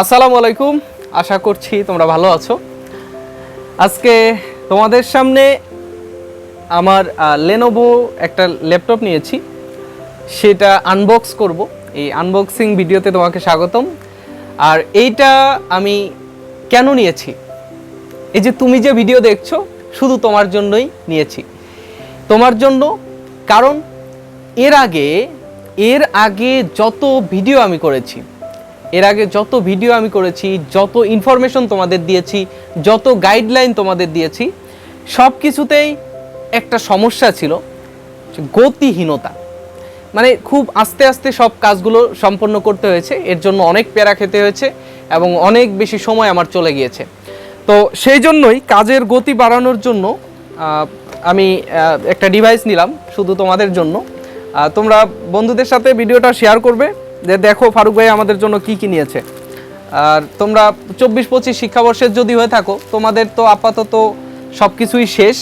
আসসালামু আলাইকুম। আশা করছি তোমরা ভালো আছো। আজকে তোমাদের সামনে আমার লেনোভো একটা ল্যাপটপ নিয়েছি। সেটা আনবক্স করব। এই আনবক্সিং ভিডিওতে তোমাকে স্বাগতম। আর এইটা আমি কেন নিয়েছি? এই যে তুমি যে ভিডিও দেখছ, শুধু তোমার জন্যই নিয়েছি। তোমার জন্য, কারণ এর আগে এর আগে যত ভিডিও আমি করেছি এর আগে যত ভিডিও আমি করেছি, যত ইনফরমেশন তোমাদের দিয়েছি, যত গাইডলাইন তোমাদের দিয়েছি সব কিছুতেই একটা সমস্যা ছিল গতিহীনতা। মানে খুব আস্তে আস্তে সব কাজগুলো সম্পন্ন করতে হয়েছে, এর জন্য অনেক প্যারা খেতে হয়েছে এবং অনেক বেশি সময় আমার চলে গিয়েছে। তো সেই জন্যই কাজের গতি বাড়ানোর জন্য আমি একটা ডিভাইস নিলাম, শুধু তোমাদের জন্য। তোমরা বন্ধুদের সাথে ভিডিওটা শেয়ার করবে। যে দেখো ফারুক ভাই আমাদের জন্য কি কি নিয়েছে। আর তোমরা চব্বিশ, পঁচিশ শিক্ষাবর্ষের যদি হয়ে থাকো, তোমাদের তো আপাতত সব কিছুই শেষ।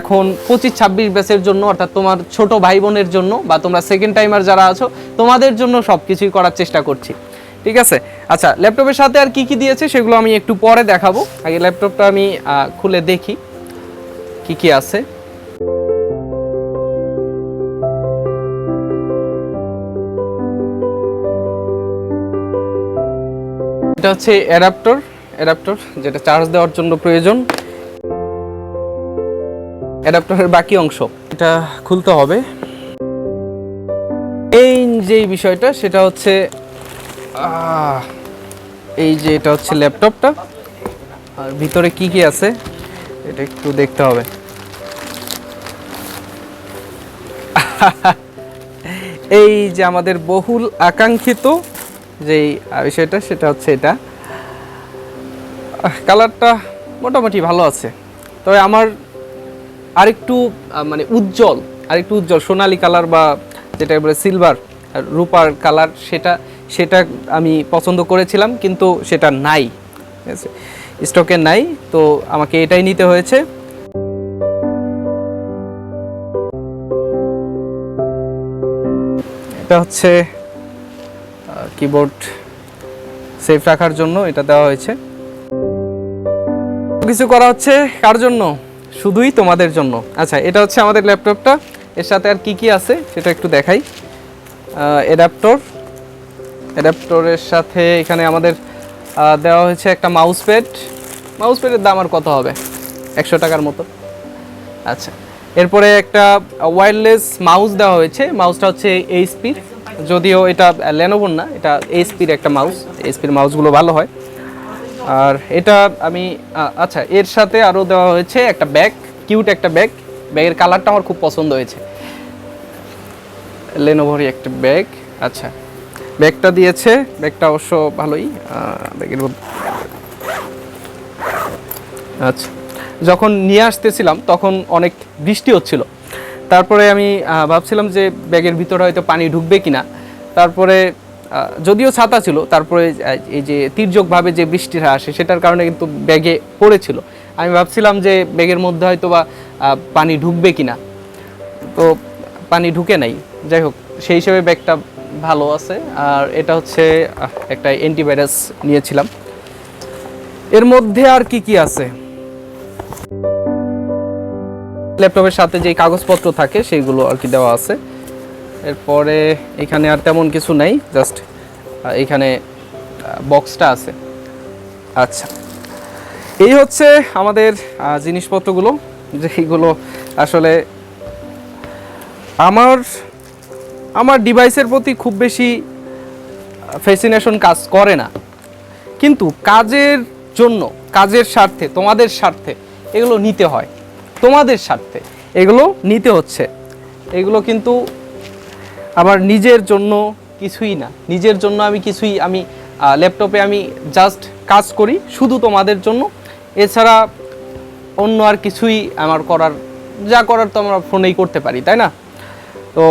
এখন পঁচিশ, ছাব্বিশ ব্যাচের জন্য, অর্থাৎ তোমার ছোট ভাই বোনের জন্য, বা তোমরা সেকেন্ড টাইমার যারা আছো, তোমাদের জন্য সব কিছুই করার চেষ্টা করছি। ঠিক আছে? আচ্ছা ল্যাপটপের সাথে আর কি কি দিয়েছে সেগুলো আমি একটু পরে দেখাবো। আগে ল্যাপটপটা আমি খুলে দেখি কি কি আছে। এটা হচ্ছে অ্যাডাপ্টর অ্যাডাপ্টর, যেটা চার্জ দেওয়ার জন্য প্রয়োজন। অ্যাডাপ্টরের বাকি অংশ, এটা খুলতে হবে। এই যে বিষয়টা, সেটা হচ্ছে এই যে এটা হচ্ছে ল্যাপটপটা, আর ভিতরে কি কি আছে, এটা একটু দেখতে হবে। এই যে আমাদের বহুল আকাঙ্ক্ষিত যেই বিষয়টা, সেটা হচ্ছে এটা। কালারটা মোটামুটি ভালো আছে। তবে আমার আরেকটু মানে উজ্জ্বল, আরেকটু উজ্জ্বল, সোনালী কালার বা যেটা বলে সিলভার রূপার কালার, সেটা সেটা আমি পছন্দ করেছিলাম, কিন্তু সেটা নাই। ঠিক আছে? স্টকে নাই, তো আমাকে এটাই নিতে হয়েছে। এটা হচ্ছে কিবোর্ড সেফ রাখার জন্য এটা দেওয়া হয়েছে। কিছু করা হচ্ছে কার জন্য? শুধুই তোমাদের জন্য। আচ্ছা এটা হচ্ছে আমাদের ল্যাপটপটা। এর সাথে আর কি কি আছে সেটা একটু দেখাই। অ্যাডাপ্টর অ্যাডাপ্টরের সাথে এখানে আমাদের দেওয়া হয়েছে একটা মাউস প্যাড মাউস প্যাডের দাম আর কত হবে? একশো টাকার মতো। আচ্ছা এরপরে একটা ওয়্যারলেস মাউস দেওয়া হয়েছে। মাউসটা হচ্ছে এইচপির যদিও এটা লেনোভোর না, এটা এইচপির একটা মাউস এইচপির মাউসগুলো ভালো হয়। আর এটা আমি আচ্ছা এর সাথে আরও দেওয়া হয়েছে একটা ব্যাগ কিউট একটা ব্যাগ ব্যাগের কালারটা আমার খুব পছন্দ হয়েছে। লেনোভোরই একটা ব্যাগ আচ্ছা। ব্যাগটা দিয়েছে ব্যাগটা অবশ্য ভালোই ব্যাগের আচ্ছা। যখন নিয়ে আসতেছিলাম, তখন অনেক বৃষ্টি হচ্ছিল। তারপরে আমি ভাবছিলাম যে ব্যাগের ভিতরে হয়তো পানি ঢুকবে কিনা। তারপরে যদিও ছাতা ছিল, তারপরে এই যে তির্যকভাবে যে বৃষ্টিটা আসে, সেটার কারণে কিন্তু ব্যাগে পড়েছিল। আমি ভাবছিলাম যে ব্যাগের মধ্যে হয়তো বা পানি ঢুকবে কিনা। তো পানি ঢুকে নাই। যাই হোক, সেই হিসেবে ব্যাগটা ভালো আছে। আর এটা হচ্ছে একটা অ্যান্টিভাইরাস নিয়েছিলাম। এর মধ্যে আর কি কি আছে? ল্যাপটপের সাথে যে কাগজপত্র থাকে, সেইগুলো আর কি দেওয়া আছে। এরপরে এখানে আর তেমন কিছু নাই, জাস্ট এখানে বক্সটা আছে। আচ্ছা এই হচ্ছে আমাদের জিনিসপত্রগুলো যেগুলো আসলে আমার আমার ডিভাইসের প্রতি খুব বেশি ফ্যাসিনেশন কাজ করে না। কিন্তু কাজের জন্য, কাজের স্বার্থে, তোমাদের স্বার্থে, এগুলো নিতে হয়। তোমাদের স্বার্থে। এগুলো নিতে হচ্ছে। এগুলো কিন্তু আমার নিজের জন্য কিছুই না। নিজের জন্য আমি কিছুই, আমি ল্যাপটপে আমি জাস্ট কাজ করি, শুধু তোমাদের জন্য। এছাড়া অন্য আর কিছুই আমার করার, যা করার তো আমরা ফোনেই করতে পারি, তাই না? তো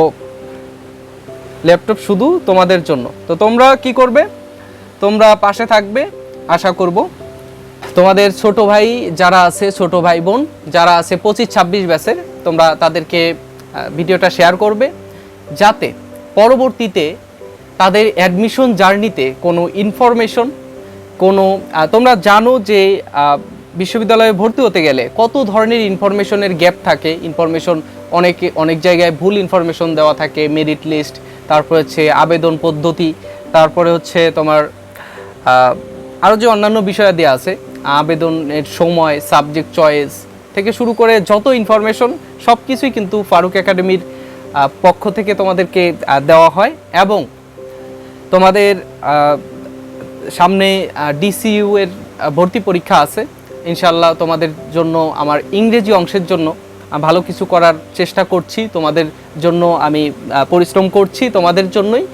ল্যাপটপ শুধু তোমাদের জন্য। তো তোমরা কি করবে? তোমরা পাশে থাকবে, আশা করব। তোমাদের ছোট ভাই যারা আছে, ছোট ভাই বোন যারা আছে, পঁচিশ ছাব্বিশ ব্যাচের, তোমরা তাদেরকে ভিডিওটা শেয়ার করবে যাতে পরবর্তীতে তাদের অ্যাডমিশন জার্নিতে কোনো ইনফরমেশন কোনো তোমরা জানো যে বিশ্ববিদ্যালয়ে ভর্তি হতে গেলে কত ধরনের ইনফরমেশনের গ্যাপ থাকে। ইনফরমেশন অনেকে, অনেক জায়গায় ভুল ইনফরমেশন দেওয়া থাকে মেরিট লিস্ট তারপর হচ্ছে আবেদন পদ্ধতি, তারপরে হচ্ছে তোমার আরও যে অন্যান্য বিষয়াদি আছে আবেদনের সময় সাবজেক্ট চয়েস থেকে শুরু করে যত ইনফরমেশন সব কিছুই কিন্তু ফারুক একাডেমির পক্ষ থেকে তোমাদেরকে দেওয়া হয় এবং তোমাদের সামনে ডিসিইউ এর ভর্তি পরীক্ষা আছে। ইনশাল্লাহ তোমাদের জন্য, আমার ইংরেজি অংশের জন্য ভালো কিছু করার চেষ্টা করছি। তোমাদের জন্য আমি পরিশ্রম করছি তোমাদের জন্যই।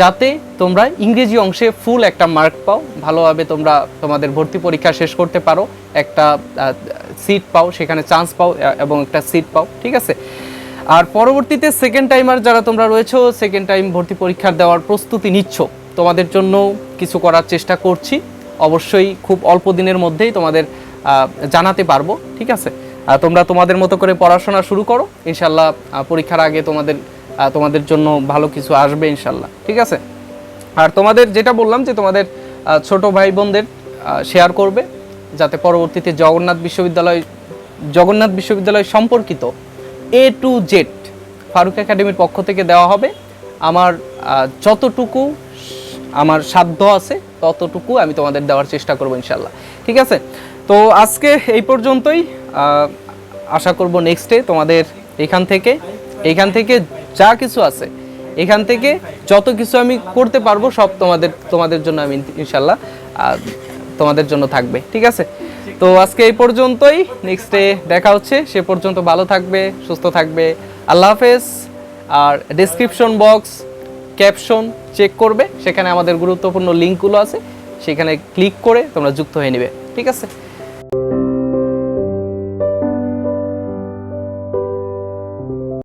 যাতে তোমরা ইংরেজি অংশে ফুল একটা মার্ক পাও, ভালোভাবে তোমরা তোমাদের ভর্তি পরীক্ষা শেষ করতে পারো, একটা সিট পাও, সেখানে চান্স পাও এবং একটা সিট পাও, ঠিক আছে? আর পরবর্তীতে সেকেন্ড টাইমার যারা তোমরা রয়েছো সেকেন্ড টাইম ভর্তি পরীক্ষা দেওয়ার প্রস্তুতি নিচ্ছ, তোমাদের জন্য কিছু করার চেষ্টা করছি। অবশ্যই খুব অল্প দিনের মধ্যেই তোমাদের জানাতে পারব, ঠিক আছে? তোমরা তোমাদের মতো করে পড়াশোনা শুরু করো ইনশাল্লাহ পরীক্ষার আগে তোমাদের তোমাদের জন্য ভালো কিছু আসবে ইনশাল্লাহ। ঠিক আছে? আর তোমাদের যেটা বললাম যে তোমাদের ছোট ভাই বোনদের শেয়ার করবে, যাতে পরবর্তীতে জগন্নাথ বিশ্ববিদ্যালয় জগন্নাথ বিশ্ববিদ্যালয় সম্পর্কিত এ টু জেড ফারুক একাডেমির পক্ষ থেকে দেওয়া হবে। আমার যতটুকু আমার সাধ্য আছে, ততটুকু আমি তোমাদের দেওয়ার চেষ্টা করব ইনশাল্লাহ। ঠিক আছে? তো আজকে এই পর্যন্তই। আশা করব নেক্সটে তোমাদের এখান থেকে এখান থেকে যা কিছু আছে। এখান থেকে যত কিছু আমি করতে পারব, সব তোমাদের তোমাদের জন্য আমি ইনশাল্লাহ তোমাদের জন্য থাকবে, ঠিক আছে? তো আজকে এই পর্যন্তই। নেক্সটে দেখা হচ্ছে। সে পর্যন্ত ভালো থাকবে, সুস্থ থাকবে। আল্লাহ হাফেজ। আর ডেসক্রিপশন বক্স ক্যাপশন চেক করবে। সেখানে আমাদের গুরুত্বপূর্ণ লিঙ্কগুলো আছে। সেখানে ক্লিক করে তোমরা যুক্ত হয়ে নেবে, ঠিক আছে?